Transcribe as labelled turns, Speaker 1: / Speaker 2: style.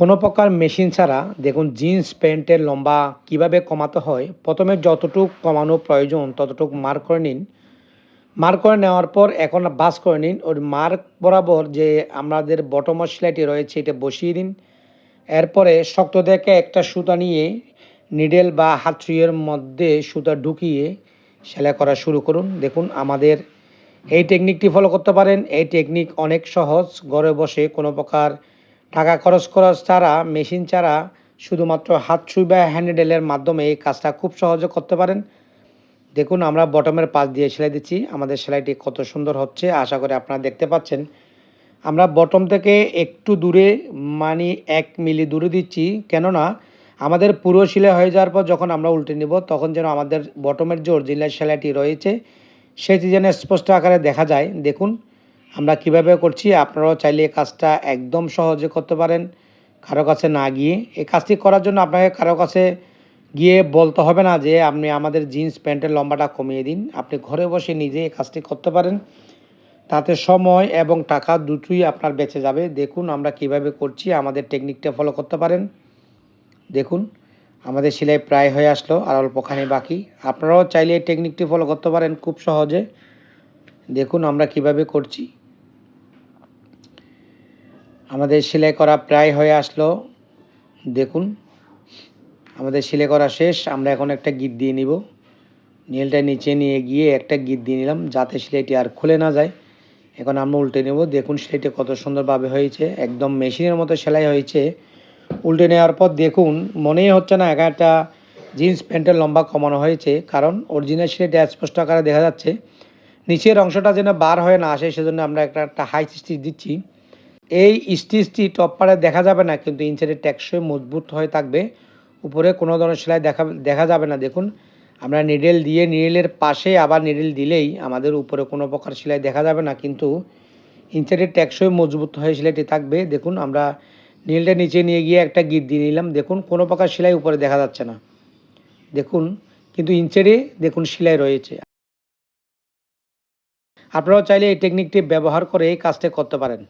Speaker 1: কোনো প্রকার মেশিন ছাড়া দেখুন জিন্স, প্যান্টের লম্বা কীভাবে কমাতে হয়, প্রথমে যতটুকু কমানো প্রয়োজন ততটুকু মার্ক করে নিন। মার্ক করে নেওয়ার পর এখন বাস করে নিন, ওর মার্ক বরাবর যে আমাদের বটম সেলাইটি রয়েছে এটা বসিয়ে দিন। এরপরে শক্ত দেখে একটা সুতা নিয়ে নিডেল বা হাত সুইয়ের মধ্যে সুতা ঢুকিয়ে সেলাই করা শুরু করুন। দেখুন আমাদের এই টেকনিকটি ফলো করতে পারেন। এই টেকনিক অনেক সহজ, ঘরে বসে কোনো প্রকার টাকা খরচ খরচ ছাড়া, মেশিন ছাড়া শুধুমাত্র হাত সুই বা হ্যান্ডেলের মাধ্যমে এই কাজটা খুব সহজে করতে পারেন। দেখুন, আমরা বটমের পাশ দিয়ে সেলাই দিচ্ছি। আমাদের সেলাইটি কত সুন্দর হচ্ছে, আশা করি আপনারা দেখতে পাচ্ছেন। আমরা বটম থেকে একটু দূরে মানে এক মিলি দূরে দিচ্ছি। কেননা, আমাদের পুরো সেলাই হয়ে যাওয়ার পর যখন আমরা উল্টে নিব, তখন যেন আমাদের বটমের যে অরিজিনাল সেলাইটি রয়েছে সেটি যেন স্পষ্ট আকারে দেখা যায়। দেখুন আমরা কীভাবে করছি আপনারাও চাইলে এই কাজটা একদম সহজে করতে পারেন। কারও কাছে না গিয়ে। এই কাজটি করার জন্য আপনাকে কারও কাছে গিয়ে বলতে হবে না যে, আপনি আমাদের জিন্স, প্যান্টের লম্বাটা কমিয়ে দিন। আপনি ঘরে বসে নিজে এই কাজটি করতে পারেন। তাতে সময় এবং টাকা দুটোই আপনার বেঁচে যাবে। দেখুন আমরা কীভাবে করছি। আমাদের টেকনিকটা ফলো করতে পারেন। দেখুন, আমাদের সেলাই প্রায় হয়ে আসলো আর অল্পখানি বাকি। আপনারাও চাইলে এই টেকনিকটি ফলো করতে পারেন খুব সহজে। দেখুন আমরা কীভাবে করছি। আমাদের সেলাই করা প্রায় হয়ে আসলো। দেখুন, আমাদের সেলাই করা শেষ। আমরা এখন একটা গিট দিয়ে নিব। নীলটা নিচে নিয়ে গিয়ে একটা গিট দিয়ে নিলাম যাতে সেলাইটি আর খুলে না যায়। এখন আমরা উল্টে নেব। দেখুন, সেলাইটি কত সুন্দরভাবে হয়েছে। একদম মেশিনের মতো সেলাই হয়েছে। উল্টে নেওয়ার পর দেখুন, মনেই হচ্ছে না, একা একটা জিন্স প্যান্টের লম্বা কমানো হয়েছে। কারণ অরিজিনাল সেলাইটা স্পষ্ট আকারে দেখা যাচ্ছে। নিচের অংশটা যেন বার হয়ে না আসে, সেজন্য আমরা একটা একটা হাই স্টিচ দিচ্ছি। এই স্টিচটি টপ পারে দেখা যাবে না, কিন্তু ইঞ্চের টেকসই মজবুত হয়ে থাকবে। উপরে কোনো ধরনের সেলাই দেখা দেখা যাবে না, দেখুন। আমরা নিডেল দিয়ে নিডেলের পাশে আবার নিডেল দিলেই আমাদের উপরে কোনো প্রকার সেলাই দেখা যাবে না, কিন্তু ইঞ্চের টেকসই মজবুত হয়ে সেলাইটি থাকবে। দেখুন, আমরা নীলটা নিচে নিয়ে গিয়ে একটা গিট দিয়ে নিলাম। দেখুন, কোনো প্রকার সেলাই উপরে দেখা যাচ্ছে না। দেখুন, কিন্তু ইঞ্চেরে দেখুন সেলাই রয়েছে। আপনারাও চাইলে এই টেকনিকটি ব্যবহার করে এই কাজটা করতে পারেন।